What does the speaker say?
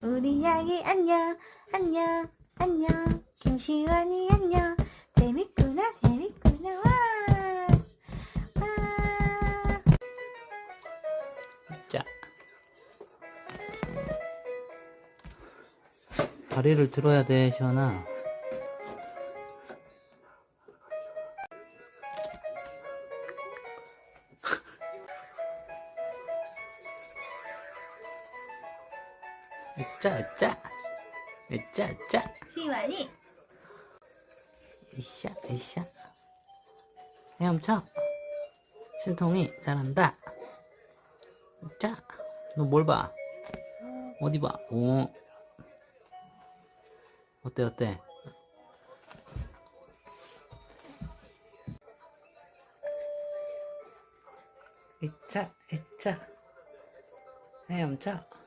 우리 양이 안녕, 안녕, 안녕. 김시원이 안녕. 재밌구나, 재밌구나, 와. 와. 자. 다리를 들어야 돼, 시원아. 으짜, 으짜. 으짜, 으짜. 시원이. 이샤, 이샤. 헤엄쳐. 신통이 잘한다. 자, 너뭘 봐? 어디 봐? 오. 어때, 어때? 이차, 이차. 헤엄쳐.